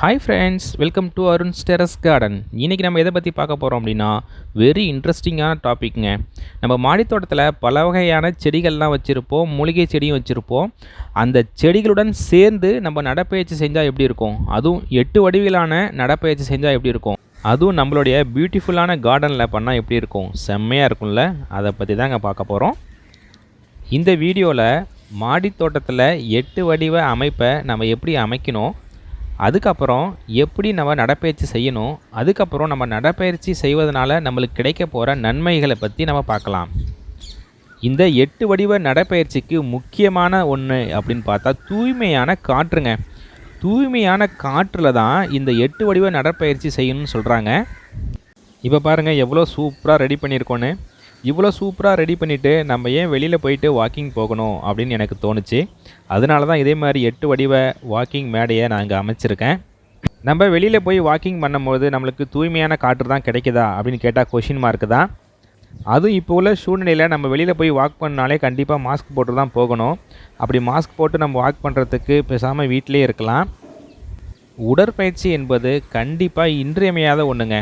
Hi friends welcome to Arun terrace garden இன்றைக்கி நம்ம எதை பற்றி பார்க்க போகிறோம் அப்படின்னா வெரி இன்ட்ரெஸ்டிங்கான டாபிக்ங்க நம்ம மாடித்தோட்டத்தில் பல வகையான செடிகள்லாம் வச்சுருப்போம் மூலிகை செடியும் வச்சுருப்போம். அந்த செடிகளுடன் சேர்ந்து நம்ம நடப்பயிற்சி செஞ்சால் எப்படி இருக்கும்? அதுவும் எட்டு வடிவிலான நடப்பயிற்சி செஞ்சால் எப்படி இருக்கும்? அதுவும் நம்மளுடைய பியூட்டிஃபுல்லான கார்டனில் பண்ணால் எப்படி இருக்கும்? செம்மையாக இருக்கும்ல? அதை பற்றி தாங்க பார்க்க போகிறோம் இந்த வீடியோவில் மாடித்தோட்டத்தில் எட்டு வடிவ அமைப்பை நம்ம எப்படி அமைக்கணும்? அதுக்கப்புறம் எப்படி நம்ம நடைப்பயிற்சி செய்யணும் அதுக்கப்புறம் நம்ம நடைப்பயிற்சி செய்வதனால நம்மளுக்கு கிடைக்க போகிற நன்மைகளை பற்றி நம்ம பார்க்கலாம். இந்த எட்டு வடிவ நடைப்பயிற்சிக்கு முக்கியமான ஒன்று அப்படின்னு பார்த்தா தூய்மையான காற்றுங்க. தூய்மையான காற்றில் தான் இந்த எட்டு வடிவ நடைப்பயிற்சி செய்யணும்னு சொல்கிறாங்க இப்போ பாருங்கள் எவ்வளோ சூப்பராக ரெடி பண்ணியிருக்கோன்னு இவ்வளோ சூப்பராக ரெடி பண்ணிவிட்டு நம்ம ஏன் வெளியில் போயிட்டு வாக்கிங் போகணும் அப்படின்னு எனக்கு தோணுச்சு. அதனால தான் இதே மாதிரி எட்டு வடிவ வாக்கிங் மேடையை நான் இங்கே அமைச்சிருக்கேன். நம்ம வெளியில் போய் வாக்கிங் பண்ணும்போது நம்மளுக்கு தூய்மையான காற்று தான் கிடைக்குதா அப்படின்னு கேட்டால் கொஷின் மார்க்கு தான். அதுவும் இப்போ உள்ள சூழ்நிலையில் நம்ம வெளியில் போய் வாக் பண்ணாலே கண்டிப்பாக மாஸ்க் போட்டு தான் போகணும். அப்படி மாஸ்க் போட்டு நம்ம வாக் பண்ணுறதுக்கு பேசாமல் வீட்டிலே இருக்கலாம். உடற்பயிற்சி என்பது கண்டிப்பாக இன்றியமையாத ஒன்றுங்க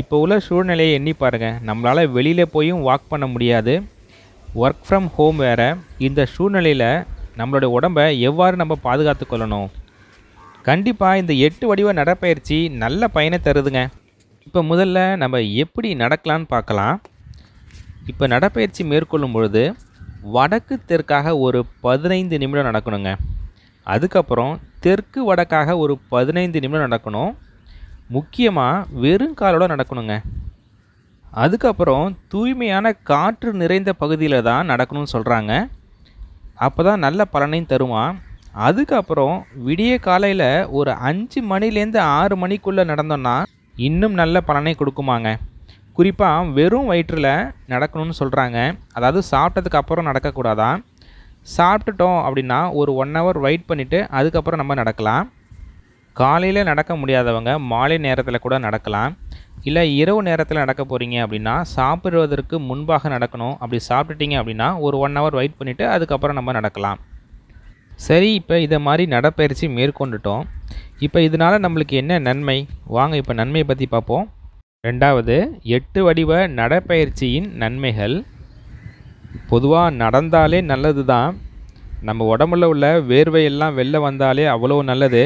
இப்போ உள்ள சூழ்நிலையை எண்ணி பாருங்கள் நம்மளால் வெளியில் போயும் வாக் பண்ண முடியாது. ஒர்க் ஃப்ரம் ஹோம் வேறு. இந்த சூழ்நிலையில் நம்மளுடைய உடம்பை எவ்வாறு நம்ம பாதுகாத்து கொள்ளணும்? கண்டிப்பாக இந்த எட்டு வடிவ நடப்பயிற்சி நல்ல பயனை தருதுங்க. இப்போ முதல்ல நம்ம எப்படி நடக்கலான்னு பார்க்கலாம். இப்போ நடைப்பயிற்சி மேற்கொள்ளும் பொழுது வடக்கு தெற்காக ஒரு பதினைந்து நிமிடம் நடக்கணுங்க. அதுக்கப்புறம் தெற்கு வடக்காக ஒரு பதினைந்து நிமிடம் நடக்கணும். முக்கியமாக வெறும் காலோட நடக்கணுங்க. அதுக்கப்புறம் தூய்மையான காற்று நிறைந்த பகுதியில் தான் நடக்கணும்னு சொல்கிறாங்க அப்போ தான் நல்ல பலனையும் தருமா? அதுக்கப்புறம் விடிய காலையில் ஒரு அஞ்சு மணிலேருந்து ஆறு மணிக்குள்ளே நடந்தோன்னா இன்னும் நல்ல பலனை கொடுக்குமாங்க. குறிப்பாக வெறும் வயிற்றில் நடக்கணும்னு சொல்கிறாங்க அதாவது சாப்பிட்டதுக்கு அப்புறம் நடக்கக்கூடாதான் சாப்பிட்டுட்டோம் அப்படின்னா ஒரு ஒன் ஹவர் வெயிட் பண்ணிவிட்டு அதுக்கப்புறம் நம்ம நடக்கலாம். காலையில் நடக்க முடியாதவங்க மாலை நேரத்தில் கூட நடக்கலாம். இல்லை இரவு நேரத்தில் நடக்க போகிறீங்க அப்படின்னா சாப்பிடுவதற்கு முன்பாக நடக்கணும். அப்படி சாப்பிட்டுட்டீங்க அப்படின்னா ஒரு ஒன் ஹவர் வெயிட் பண்ணிவிட்டு அதுக்கப்புறம் நம்ம நடக்கலாம். சரி இப்போ இதை மாதிரி நடப்பயிற்சி மேற்கொண்டுட்டோம். இப்போ இதனால் நம்மளுக்கு என்ன நன்மை? வாங்க இப்போ நன்மையை பற்றி பார்ப்போம். ரெண்டாவது எட்டு வடிவ நடப்பயிற்சியின் நன்மைகள். பொதுவாக நடந்தாலே நல்லது தான் நம்ம உடம்புல உள்ள வேர்வையெல்லாம் வெளில வந்தாலே அவ்வளோ நல்லது.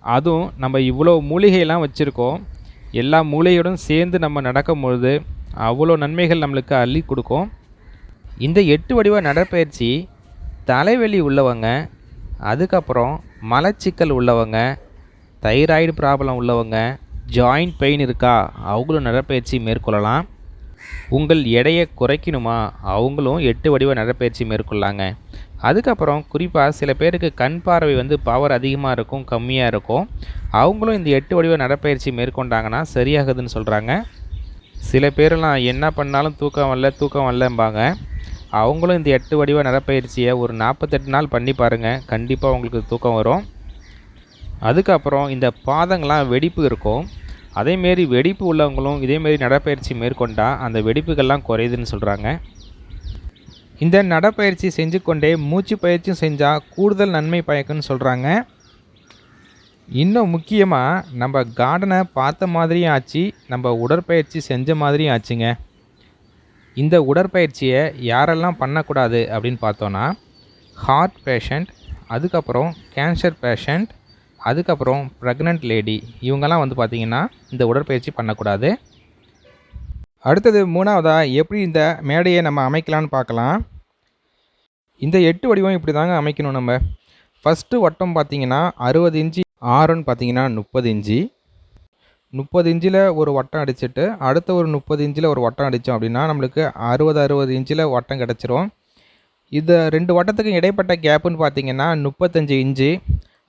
அதுவும் நம்ம இவ்வளோ மூலிகையெல்லாம் வச்சுருக்கோம். எல்லா மூலிகையுடன் சேர்ந்து நம்ம நடக்கும் பொழுது அவ்வளோ நன்மைகள் நம்மளுக்கு அள்ளி கொடுக்கும். இந்த எட்டு வடிவ நடைப்பயிற்சி தலைவலி உள்ளவங்க அதுக்கப்புறம் மலச்சிக்கல் உள்ளவங்க தைராய்டு ப்ராப்ளம் உள்ளவங்க ஜாயிண்ட் பெயின் இருக்கா அவங்களும் நடைப்பயிற்சி மேற்கொள்ளலாம். உங்கள் எடையை குறைக்கணுமா அவங்களும் எட்டு வடிவ நடைப்பயிற்சி மேற்கொள்ளாங்க. அதுக்கப்புறம் குறிப்பாக சில பேருக்கு கண் பார்வை வந்து பவர் அதிகமாக இருக்கும் கம்மியாக இருக்கும். அவங்களும் இந்த எட்டு வடிவ நடைப்பயிற்சி மேற்கொண்டாங்கன்னா சரியாகுதுன்னு சொல்கிறாங்க சில பேரெல்லாம் என்ன பண்ணாலும் தூக்கம் வரல தூக்கம் வரலம்பாங்க. அவங்களும் இந்த எட்டு வடிவ நடப்பயிற்சியை ஒரு நாற்பத்தெட்டு நாள் பண்ணி பாருங்கள் கண்டிப்பாக உங்களுக்கு தூக்கம் வரும். அதுக்கப்புறம் இந்த பாதங்கள்லாம் வெடிப்பு இருக்கும். அதேமாரி வெடிப்பு உள்ளவங்களும் இதேமாரி நடைப்பயிற்சி மேற்கொண்டால் அந்த வெடிப்புகள்லாம் குறையுதுன்னு சொல்கிறாங்க இந்த நடைப்பயிற்சி செஞ்சு கொண்டே மூச்சு பயிற்சியும் செஞ்சால் கூடுதல் நன்மை பயக்குன்னு சொல்கிறாங்க இன்னும் முக்கியமாக நம்ம கார்டனை பார்த்த மாதிரியும் ஆச்சு நம்ம உடற்பயிற்சி செஞ்ச மாதிரியும் ஆச்சுங்க. இந்த உடற்பயிற்சியை யாரெல்லாம் பண்ணக்கூடாது அப்படின்னு பார்த்தோன்னா ஹார்ட் பேஷண்ட் அதுக்கப்புறம் கேன்சர் பேஷண்ட் அதுக்கப்புறம் ப்ரெக்னென்ட் லேடி இவங்கெல்லாம் வந்து பார்த்திங்கன்னா இந்த உடற்பயிற்சி பண்ணக்கூடாது. அடுத்தது மூணாவதாக எப்படி இந்த மேடையை நம்ம அமைக்கலான்னு பார்க்கலாம். இந்த எட்டு வடிவம் இப்படி தாங்க அமைக்கணும் நம்ம. ஃபஸ்ட்டு வட்டம் பார்த்திங்கன்னா அறுபது இன்ச்சு ஆறுன்னு பார்த்தீங்கன்னா முப்பது இன்ச்சு. முப்பது இன்ச்சில் ஒரு வட்டம் அடிச்சுட்டு அடுத்த ஒரு முப்பது இன்ச்சில் ஒரு வட்டம் அடித்தோம் அப்படின்னா நம்மளுக்கு அறுபது அறுபது இன்ச்சில் வட்டம் கிடச்சிரும். இது ரெண்டு வட்டத்துக்கும் இடைப்பட்ட கேப்புன்னு பார்த்தீங்கன்னா முப்பத்தஞ்சு இன்ச்சு.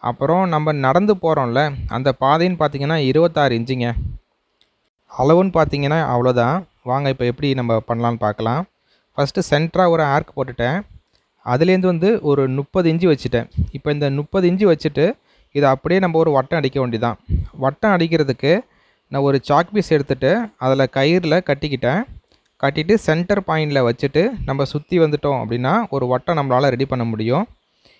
அப்புறம் நம்ம நடந்து போகிறோம்ல அந்த பாதைன்னு பார்த்தீங்கன்னா இருபத்தாறு இன்ச்சுங்க. அளவுன்னு பார்த்தீங்கன்னா அவ்வளோதான். வாங்க இப்போ எப்படி நம்ம பண்ணலான்னு பார்க்கலாம். ஃபஸ்ட்டு சென்டராக ஒரு ஆர்க் போட்டுட்டேன். அதுலேருந்து வந்து ஒரு முப்பது இன்ச்சு வச்சுட்டேன். இப்போ இந்த முப்பது இன்ச்சு வச்சுட்டு இதை அப்படியே நம்ம ஒரு வட்டம் அடிக்க வேண்டியதான் வட்டம் அடிக்கிறதுக்கு நான் ஒரு சாக் பீஸ் எடுத்துகிட்டு அதில் கயிறில் கட்டிக்கிட்டேன். கட்டிட்டு சென்டர் பாயிண்டில் வச்சுட்டு நம்ம சுற்றி வந்துட்டோம் அப்படின்னா ஒரு வட்டம் நம்மளால் ரெடி பண்ண முடியும்.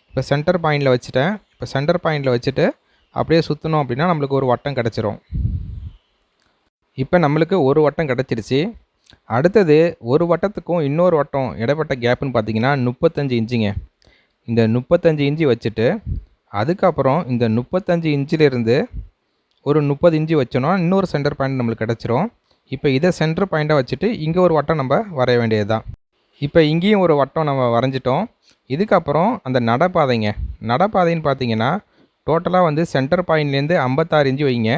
இப்போ சென்டர் பாயிண்டில் வச்சுட்டேன். இப்போ சென்டர் பாயிண்டில் வச்சுட்டு அப்படியே சுற்றினோம் அப்படின்னா நம்மளுக்கு ஒரு வட்டம் கிடச்சிரும். இப்போ நம்மளுக்கு ஒரு வட்டம் கிடச்சிருச்சு. அடுத்தது ஒரு வட்டத்துக்கும் இன்னொரு வட்டம் இடைப்பட்ட கேப்புன்னு பார்த்தீங்கன்னா முப்பத்தஞ்சு இன்ச்சுங்க. இந்த முப்பத்தஞ்சு இன்ச்சு வச்சுட்டு அதுக்கப்புறம் இந்த முப்பத்தஞ்சு இன்ச்சிலிருந்து ஒரு முப்பது இன்ச்சு வச்சோன்னா இன்னொரு சென்டர் பாயிண்ட் நம்மளுக்கு கிடச்சிரும். இப்போ இதை சென்டர் பாயிண்ட்டாக வச்சுட்டு இங்கே ஒரு வட்டம் நம்ம வரைய வேண்டியது தான் இப்போ இங்கேயும் ஒரு வட்டம் நம்ம வரைஞ்சிட்டோம். இதுக்கப்புறம் அந்த நடப்பாதைங்க நடப்பாதைன்னு பார்த்தீங்கன்னா டோட்டலாக வந்து சென்டர் பாயிண்ட்லேருந்து ஐம்பத்தாறு இன்ச்சு வைங்க.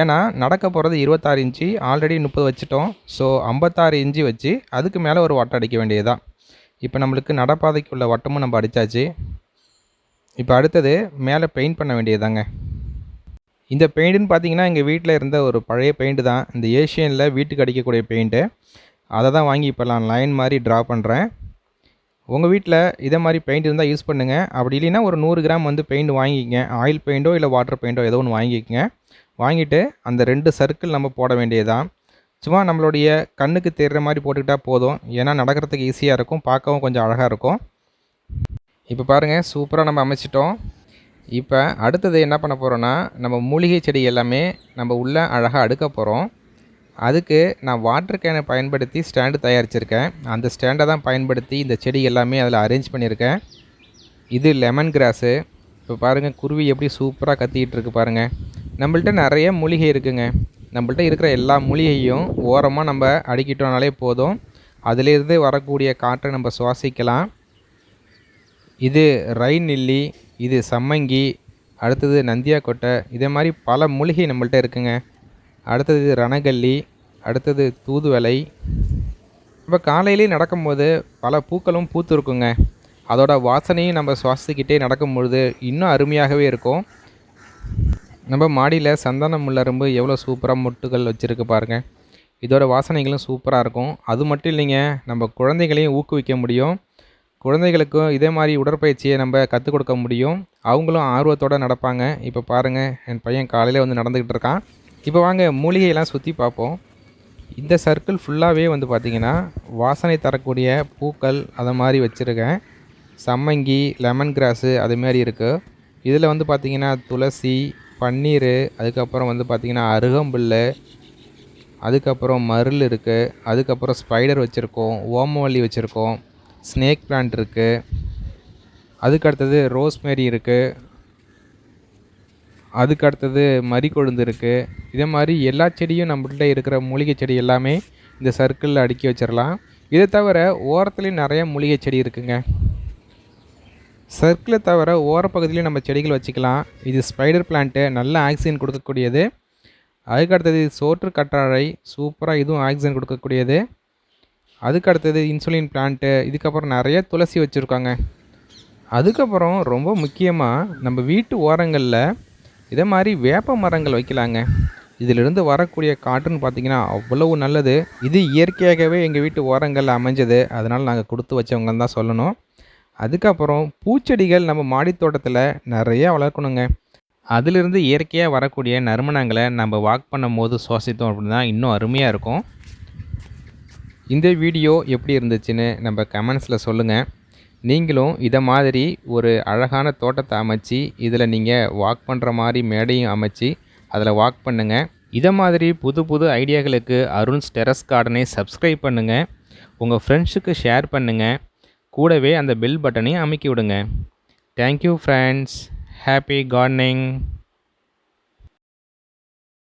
ஏன்னா நடக்க போகிறது இருபத்தாறு இன்ச்சு ஆல்ரெடி முப்பது வச்சுட்டோம். ஸோ ஐம்பத்தாறு இன்ச்சு வச்சு அதுக்கு மேலே ஒரு வட்டம் அடிக்க வேண்டியதுதான். இப்போ நம்மளுக்கு நடப்பாதைக்குள்ள வட்டமும் நம்ம அடித்தாச்சு இப்போ அடுத்தது மேலே பெயிண்ட் பண்ண வேண்டியதாங்க இந்த பெயிண்ட்டுன்னு பார்த்தீங்கன்னா எங்கள் வீட்டில் இருந்த ஒரு பழைய பெயிண்ட்டு தான். இந்த ஏஷியனில் வீட்டுக்கு அடிக்கக்கூடிய பெயிண்ட்டு அதை தான் வாங்கி இப்போ நான் லைன் மாதிரி ட்ரா பண்ணுறேன் உங்கள் வீட்டில் இதே மாதிரி பெயிண்ட் இருந்தால் யூஸ் பண்ணுங்கள் அப்படி இல்லைன்னா ஒரு நூறு கிராம் வந்து பெயிண்ட் வாங்கிக்கங்க. ஆயில் பெயிண்ட்டோ இல்லை வாட்டர் பெயிண்ட்டோ ஏதோ ஒன்று வாங்கிக்கங்க. வாங்கிட்டு அந்த ரெண்டு சர்க்கிள் நம்ம போட வேண்டியதுதான். சும்மா நம்மளுடைய கண்ணுக்கு தெரிகிற மாதிரி போட்டுக்கிட்டால் போதும். ஏன்னா நடக்கிறதுக்கு ஈஸியாக இருக்கும். பார்க்கவும் கொஞ்சம் அழகாக இருக்கும். இப்போ பாருங்கள் சூப்பராக நம்ம அமைச்சிட்டோம். இப்போ அடுத்தது என்ன பண்ண போகிறோன்னா நம்ம மூலிகை செடி எல்லாமே நம்ம உள்ளே அழகாக அடுக்க போகிறோம் அதுக்கு நான் வாட்டர் கேனை பயன்படுத்தி ஸ்டாண்டு தயாரிச்சிருக்கேன். அந்த ஸ்டாண்டை தான் பயன்படுத்தி இந்த செடி எல்லாமே அதில் அரேஞ்ச் பண்ணியிருக்கேன் இது லெமன் கிராஸு இப்போ பாருங்கள் குருவி எப்படி சூப்பராக கத்திக்கிட்டு இருக்கு பாருங்கள் நம்மள்ட்ட நிறைய மூலிகை இருக்குங்க. நம்மள்ட்ட இருக்கிற எல்லா மூலிகையும் ஓரமாக நம்ம அடுக்கிட்டோம்னாலே போதும். அதிலிருந்து வரக்கூடிய காற்றை நம்ம சுவாசிக்கலாம். இது ரைன் நெல்லி இது சம்மங்கி அடுத்தது நந்தியா கொட்டை இதே மாதிரி பல மூலிகை நம்மள்ட்ட இருக்குங்க. அடுத்தது ரணகல்லி அடுத்தது தூதுவளை. இப்போ காலையிலே நடக்கும்போது பல பூக்களும் பூத்து இருக்குங்க அதோட வாசனையும் நம்ம சுவாசிக்கிட்டே நடக்கும்பொழுது இன்னும் அருமையாகவே இருக்கும். நம்ம மாடியில் சந்தன முள்ளரும்பு எவ்வளோ சூப்பராக முட்டுகள் வச்சுருக்கு பாருங்கள் இதோட வாசனைகளும் சூப்பராக இருக்கும். அது மட்டும் இல்லைங்க நம்ம குழந்தைகளையும் ஊக்குவிக்க முடியும். குழந்தைகளுக்கும் இதே மாதிரி உடற்பயிற்சியை நம்ம கற்றுக் கொடுக்க முடியும். அவங்களும் ஆர்வத்தோடு நடப்பாங்க. இப்போ பாருங்கள் என் பையன் காலையில் வந்து நடந்துக்கிட்டு இருக்கான். இப்போ வாங்க மூலிகையெல்லாம் சுற்றி பார்ப்போம். இந்த சர்க்கிள் ஃபுல்லாகவே வந்து பார்த்திங்கன்னா வாசனை தரக்கூடிய பூக்கள் அதை மாதிரி வச்சுருக்கேன். சம்மங்கி லெமன் கிராஸு அதுமாரி இருக்குது இதில் வந்து பார்த்திங்கன்னா துளசி பன்னீர் அதுக்கப்புறம் வந்து பார்த்திங்கன்னா அருகம்புல் அதுக்கப்புறம் மருள் இருக்குது அதுக்கப்புறம் ஸ்பைடர் வச்சுருக்கோம் ஓமவல்லி வச்சுருக்கோம் ஸ்னேக் பிளான்ட் இருக்குது அதுக்கு அடுத்தது ரோஸ்மேரி இருக்குது அதுக்கு அடுத்தது மறிக்கொழுந்து இருக்குது இதே மாதிரி எல்லா செடியும் நம்மள்கிட்ட இருக்கிற மூலிகை செடி எல்லாமே இந்த சர்க்கிளில் அடுக்கி வச்சிடலாம் இதை தவிர ஓரத்துலேயும் நிறைய மூலிகை செடி இருக்குங்க. சர்க்கிளை தவிர ஓரப்பகுதியிலையும் நம்ம செடிகள் வச்சுக்கலாம். இது ஸ்பைடர் பிளான்ட்டு நல்ல ஆக்சிஜன் கொடுக்கக்கூடியது. அதுக்கு அடுத்தது சோற்று கற்றாழை சூப்பராக இதுவும் ஆக்சிஜன் கொடுக்கக்கூடியது. அதுக்கு அடுத்தது இன்சுலின் பிளான்ட்டு இதுக்கப்புறம் நிறைய துளசி வச்சுருக்காங்க. அதுக்கப்புறம் ரொம்ப முக்கியமாக நம்ம வீட்டு ஓரங்களில் இதை மாதிரி வேப்ப மரங்கள் வைக்கலாங்க. இதிலிருந்து வரக்கூடிய காற்றுன்னு பார்த்திங்கன்னா அவ்வளவு நல்லது. இது இயற்கையாகவே எங்கள் வீட்டு ஓரங்களில் அமைஞ்சது. அதனால் நாங்கள் கொடுத்து வச்சவங்கன்னு தான் சொல்லணும். அதுக்கப்புறம் பூச்செடிகள் நம்ம மாடித்தோட்டத்தில் நிறையா வளர்க்கணுங்க. அதிலிருந்து இயற்கையாக வரக்கூடிய நறுமணங்களை நம்ம வாக் பண்ணும் போது சுவாசித்தோம் அப்படின்னா இன்னும் அருமையாக இருக்கும். இந்த வீடியோ எப்படி இருந்துச்சுன்னு நம்ம கமெண்ட்ஸில் சொல்லுங்கள் நீங்களும் இதை மாதிரி ஒரு அழகான தோட்டத்தை அமைச்சு இதில் நீங்கள் வாக் பண்ணுற மாதிரி மேடையும் அமைச்சு அதில் வாக் பண்ணுங்கள் இதை மாதிரி புது புது ஐடியாக்களுக்கு அருண்ஸ் டெரஸ் கார்டனை சப்ஸ்கிரைப் பண்ணுங்கள் உங்கள் ஃப்ரெண்ட்ஸுக்கு ஷேர் பண்ணுங்கள் கூடவே அந்த பெல் பட்டனையும் அமைக்கி விடுங்க தேங்க்யூ ஃப்ரெண்ட்ஸ் ஹாப்பி கார்டனிங்